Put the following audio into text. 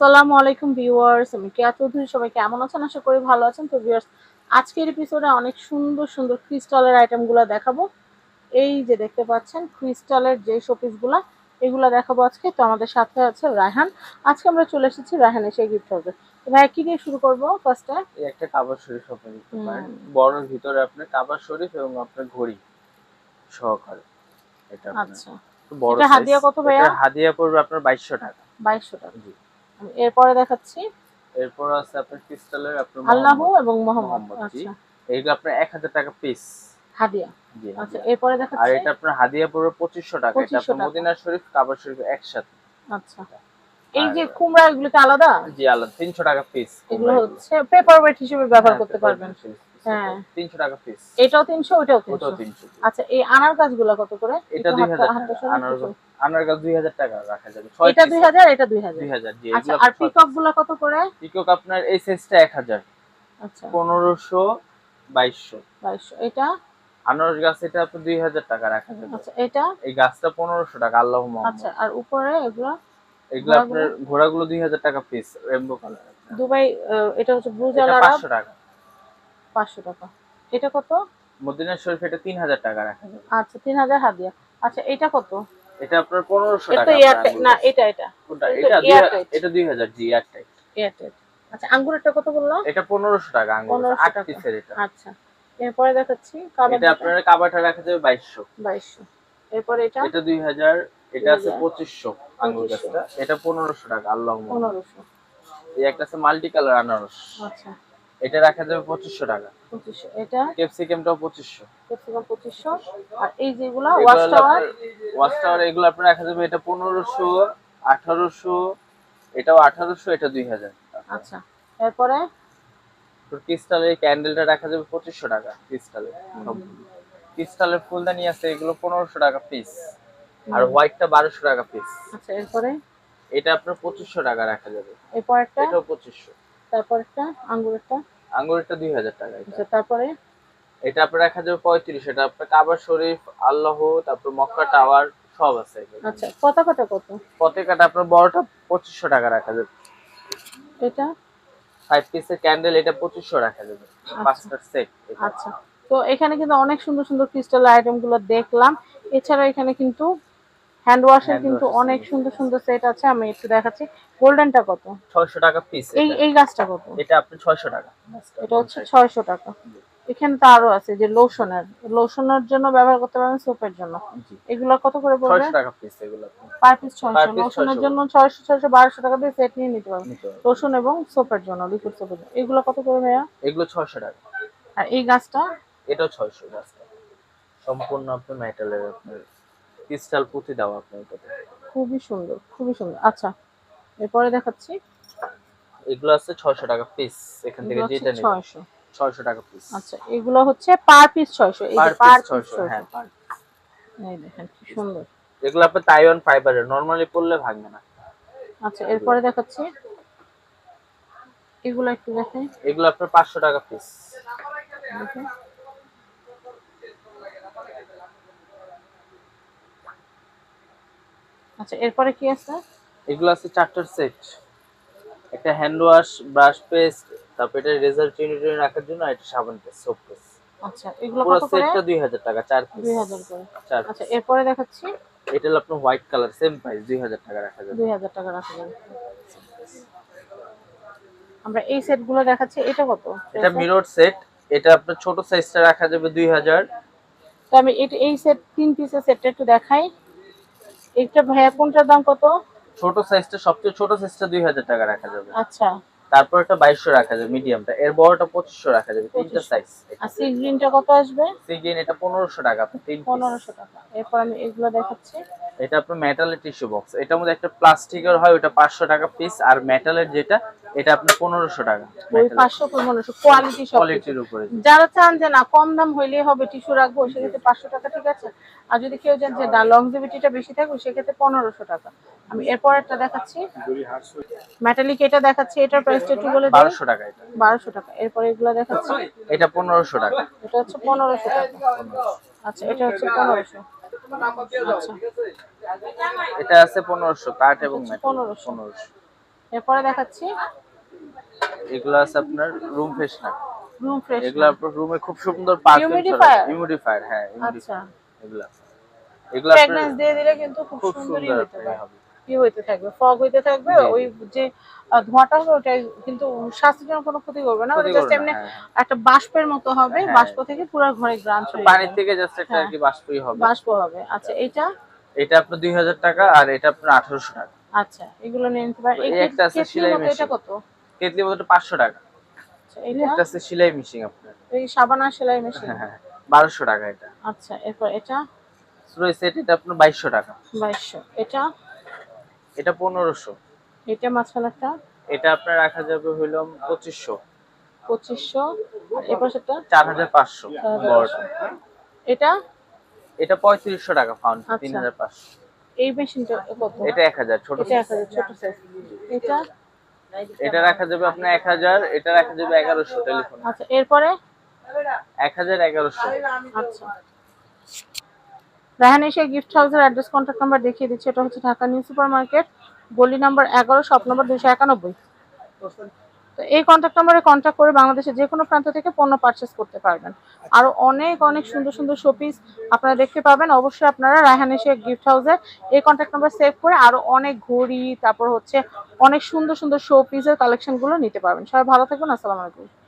আসসালামু আলাইকুম ভিউয়ার্স আমি কেয়া চৌধুরী সবাই কেমন আছেন? আশা করি ভালো আছেন। তো ভিউয়ার্স আজকের এপিসোডে অনেক সুন্দর সুন্দর ক্রিস্টালের আইটেমগুলো দেখাবো। এই যে দেখতে পাচ্ছেন ক্রিস্টালের যে শোপিসগুলো এগুলো দেখাবো আজকে। তো আমাদের সাথে আছে রায়হান। আজকে আমরা চলে এসেছি রায়হান এসে গিফট হবে। ভাই কি দিয়ে শুরু করব ফার্স্টে এই একটা কাবার শরীফ আপনি। পারেন। বড়র ভিতরে আপনার কাবার শরীফ এবং আপনার ঘড়ি সহকারে। এটা আচ্ছা। বড় হাদিয়া কত ভাইয়া? হাদিয়া পড়বে আপনার বাইশশো টাকা। বাইশশো টাকা। জি। এরপরে দেখাচ্ছি। এরপর আছে আপনার ক্রিস্টালের আপনার আল্লাহ এবং মোহাম্মদ। আচ্ছা। এইগুলো আপনার এক হাজার টাকা পিস হাদিয়া। আচ্ছা এরপরে দেখাচ্ছি। আর এটা আপনার হাদিয়া পড়বে পঁচিশশো টাকা। এটা আপনার মদিনা শরীফ কাবার শরীফ একসাথে। আচ্ছা। এই যে কুমড়া এগুলো কি আলাদা? জি আলাদা। তিনশো টাকা পিস এগুলো হচ্ছে পেপার ওয়েট হিসেবে ব্যবহার করতে পারবেন। হ্যাঁ। টাকা পিস এটাও তিনশো ওইটাও ওটাও তিনশো তিনশো আচ্ছা এই আনার কত করে? এটা টাকা। রাখা যাবে। এটা এটা জি আচ্ছা আর পিককগুলো কত করে? পিকক আপনার এই আচ্ছা। এটা? আনারস গাছ এটা আপনার দুই হাজার টাকা রাখা যাবে। আচ্ছা এটা? এই গাছটা পনেরোশো টাকা আল্লাহ আচ্ছা আর উপরে এগুলো? এগুলো আপনার ঘোড়াগুলো দুই হাজার টাকা পিস রেমবো কালার দুবাই এটা হচ্ছে ব্লু টাকা। পাঁচশো টাকা। এটা কত? মদিনা শরীফ এটা তিন হাজার টাকা রাখা আচ্ছা তিন হাজার হাদিয়া। আচ্ছা এটা কত? এটা আপনার পনেরোশো টাকা না এটা এটা। এটা এটা দুই হাজার জি এয়ারটাইট এয়ারটেল আচ্ছা আঙ্গুরেরটা কত বলল? এটা পনেরোশো টাকা আঙ্গুর। আট পিসের এটা। আচ্ছা এরপরে দেখাচ্ছি এটা আপনার কাবাটা রাখা যাবে বাইশশো। বাইশশো। এরপরে এটা? এটা দুই হাজার এটা আছে 2000 পঁচিশশো আঙ্গুর গাছটা। এটা পনেরোশো টাকা আল্লাহ পনেরোশো। এই একটা আছে মাল্টি কালার আনারস। আচ্ছা। এটা রাখা যাবে 2500 টাকা। 2500 এটা? 2500 2500 আর এই যেগুলা ওয়াশ টাওয়ার? ওয়াশ টাওয়ার এগুলো আপনি রাখা যাবে এটা 1500 1800 এটাও 1800 এটা 2000 আচ্ছা। ক্রিস্টালের ক্যান্ডেলটা রাখা যাবে 2500 টাকা ক্রিস্টালের ক্রিস্টালের ফুলদানি আছে এগুলো 1500 টাকা পিস আর হোয়াইটটা 1200 টাকা পিস আচ্ছা এরপরে? এটা আপনার 2500 টাকা রাখা যাবে। এই এটা এটাও 2500 তারপরটা আঙ্গুরটা আঙ্গুরটা দুই হাজার টাকা আচ্ছা তারপরে? এটা আপনার এক হাজার পঁয়ত্রিশ এটা আপনার কাবা শরীফ আল্লাহু তারপর মক্কা টাওয়ার সব আছে আচ্ছা পতাকাটা কত? পতাকাটা আপনার বড়টা 2500 টাকা রাখা যাবে। এটা? ফাইভ পিসের ক্যান্ডেল এটা 2500 রাখা যাবে। আচ্ছা। পাঁচটা সেট আচ্ছা। তো এখানে কিন্তু অনেক সুন্দর সুন্দর ক্রিস্টাল আইটেমগুলো দেখলাম। এছাড়া এখানে কিন্তু হ্যান্ড ওয়াশের কিন্তু অনেক সুন্দর সুন্দর সেট আছে আমি একটু দেখাচ্ছি। গোল্ডেনটা কত? ছয়শো টাকা পিস এই এই গাছটা কত? এটা আপনি ছয়শো টাকা। এটা হচ্ছে ছয়শো টাকা। এখানে তো আরও আছে যে লোশনের লোশনের জন্য ব্যবহার করতে পারবেন সোপের জন্য। এগুলো কত করে পড়বে? ছয়শো টাকা পিস এগুলো। পার পিস Per ছয়শো। piece লোশনের 600 জন্য ছয়শো ছয়শো বারোশো টাকা দিয়ে সেট নিয়ে নিতে পারবেন। লোশন এবং সোপের জন্য লিকুইড সোপের জন্য। এগুলো কত করে ভাইয়া? এগুলো ছয়শো টাকা। আর এই গাছটা? এটাও ছয়শো গাছটা। সম্পূর্ণ আপনার মেটালের আপনার ক্রিস্টাল পুঁতি দেওয়া আপনার এটাতে খুবই সুন্দর খুবই সুন্দর। আচ্ছা এরপরে দেখাচ্ছি। এগুলো আছে ছয়শো টাকা পিস এখান থেকে যেটা নেবেন ছয়শো। ছয়শো টাকা পিস আচ্ছা এগুলো হচ্ছে পার পিস ছয়শো এই পার যে পার পিস পিস ছয়শো হ্যাঁ per এই দেখেন কি সুন্দর। এগুলো আপনার তাইওয়ান ফাইবারের নরমালি পরলে ভাঙবে না। আচ্ছা এরপরে দেখাচ্ছি। এগুলো একটু দেখেন। এগুলো আপনার পাঁচশো টাকা পিস দেখেন। আচ্ছা এরপরে কি আছে? এগুলো আছে চারটার সেট। একটা হ্যান্ড ওয়াশ ব্রাশ পেস্ট তারপর এটা রেজাল্ট টিনি রাখার জন্য আর একটা সাবান পেস্ট সোপ পেস্ট আচ্ছা এগুলো কত করে? সেটটা দুই হাজার টাকা চার পিস দুই হাজার করে। চার আচ্ছা এরপরে দেখাচ্ছি। এটা হলো আপনার হোয়াইট কালার সেম প্রাইস দুই হাজার টাকা রাখা যাবে। দুই হাজার টাকা রাখা যাবে। আমরা এই সেটগুলো দেখাচ্ছি এটা কত? এটা মিরর সেট এটা আপনার ছোট সাইজটা রাখা যাবে দুই হাজার। তো আমি এটা এই সেট তিন পিসের সেটটা একটু দেখাই। এটা ভাইয়া কোনটার দাম কত? ছোট সাইজটা সবচেয়ে ছোট সাইজটা দুই হাজার টাকা রাখা যাবে। আচ্ছা। তারপর একটা 2200 রাখা যাবে মিডিয়ামটা এর বড়টা 2500 রাখা যাবে তিনটা 2500 সাইজ আর সি গ্রিনটা কত আসবে? সিগিন এটা 1500 টাকা আপনার তিন piece। পনেরোশো টাকা। এরপর আমি এগুলো দেখাচ্ছি। এটা আপনার মেটালের টিস্যু বক্স এটার মধ্যে একটা প্লাস্টিকের হয় ওটা পাঁচশো টাকা পিস আর মেটালের যেটা এটা আপনার পনেরোশো টাকা। পাঁচশো পনেরোশো কোয়ালিটি সব কোয়ালিটির উপরে। যারা চান যে না কম দাম হইলেই হবে টিস্যু রাখব সেক্ষেত্রে পাঁচশো টাকা ঠিক আছে। আর যদি কেউ চান যে না লংজিভিটিটা বেশি থাকবে সেক্ষেত্রে পনেরোশো টাকা। আমি এরপর একটা দেখাচ্ছি। মেটালিক এটা দেখাচ্ছি এটার প্রাইসটা একটু বলে বারোশো টাকা এটা। বারোশো টাকা। এরপর এগুলো দেখাচ্ছি। এটা পনেরোশো টাকা। এটা হচ্ছে পনেরোশো টাকা। আচ্ছা এটা হচ্ছে পনেরোশো। এটা আছে পনেরোশো কাঠ এবং হচ্ছে 1500 পনেরোশো। এরপরে দেখাচ্ছি। এগুলো আছে আপনার রুম ফ্রেশনার রুম ফ্রেশ এগুলো আপনার রুমে খুব সুন্দর পারফিউম হিউমিডিফায়ার হিউমিডিফায়ার হ্যাঁ আচ্ছা। এগুলো এগুলো ফ্রেগনেন্স দিয়ে দিলে কিন্তু খুব সুন্দরই সুন্দর হবে। কি হইতে থাকবে ফগ হইতে থাকবে। ওই যে ধোঁয়াটা হবে ওটা কিন্তু স্বাস্থ্যের জন্য কোনো ক্ষতি করবে না ওটা জাস্ট এমনি হ্যাঁ, একটা বাষ্পের মতো হবে হ্যাঁ। বাষ্প থেকে পুরো ঘরে চলে হ্যাঁ। থেকে জাস্ট একটা আর কি বাষ্পই হবে। বাষ্প হবে। আচ্ছা এটা এটা আপনার দুই হাজার টাকা আর এটা আপনার আঠারোশো টাকা। আচ্ছা এগুলো নিয়ে নিতে পারেন। এই এই একটা আছে সেলাই মতো এটা মেশিন। কত? কেতলি মতো পাঁচশো টাকা। আচ্ছা এটা একটা আছে সেলাই মেশিন আপনার। এই সাবানা সেলাই মেশিন হ্যাঁ হ্যাঁ বারোশো টাকা এটা। আচ্ছা এরপর এটা? সুরই সেট এটা আপনার বাইশশো টাকা। বাইশশো। এটা? এটা পনেরোশো। এটা মাঝখানেরটা? এটা আপনার রাখা যাবে হইল পঁচিশশো। পঁচিশশো। এ পাশেরটা? চার হাজার পাঁচশো। এটা? এটা পঁয়ত্রিশশো টাকা পাউন্ড আচ্ছা। তিন হাজার পাঁচশো। এই মেশিনটা কত? এটা এক হাজার ছোট এটা এক হাজার ছোট সাইজ এটা? এটা রাখা যাবে আপনার এক হাজার এটা রাখা যাবে এগারোশো টেলিফোন। আচ্ছা এরপরে? এক হাজার এগারোশো। আচ্ছা। রাহান এসে গিফট হাউসের অ্যাড্রেস কন্ট্যাক্ট নাম্বার দেখিয়ে দিচ্ছে। এটা হচ্ছে ঢাকা নিউ সুপার মার্কেট গলি নাম্বার এগারো, শপ নাম্বার দুশো একানব্বই। তো এই কন্ট্যাক্ট নাম্বারে কন্ট্যাক্ট করে বাংলাদেশের যে কোনো প্রান্ত থেকে পণ্য পারচেস করতে পারবেন। আরও অনেক অনেক সুন্দর সুন্দর শোপিস আপনারা দেখতে পাবেন। অবশ্যই আপনারা রায়হান এসে গিফট হাউসে এই কন্ট্যাক্ট নাম্বার সেভ করে আরও অনেক ঘড়ি, তারপর হচ্ছে অনেক সুন্দর সুন্দর শো পিসের কালেকশনগুলো নিতে পারবেন। সবাই ভালো থাকবেন, আসসালামু আলাইকুম।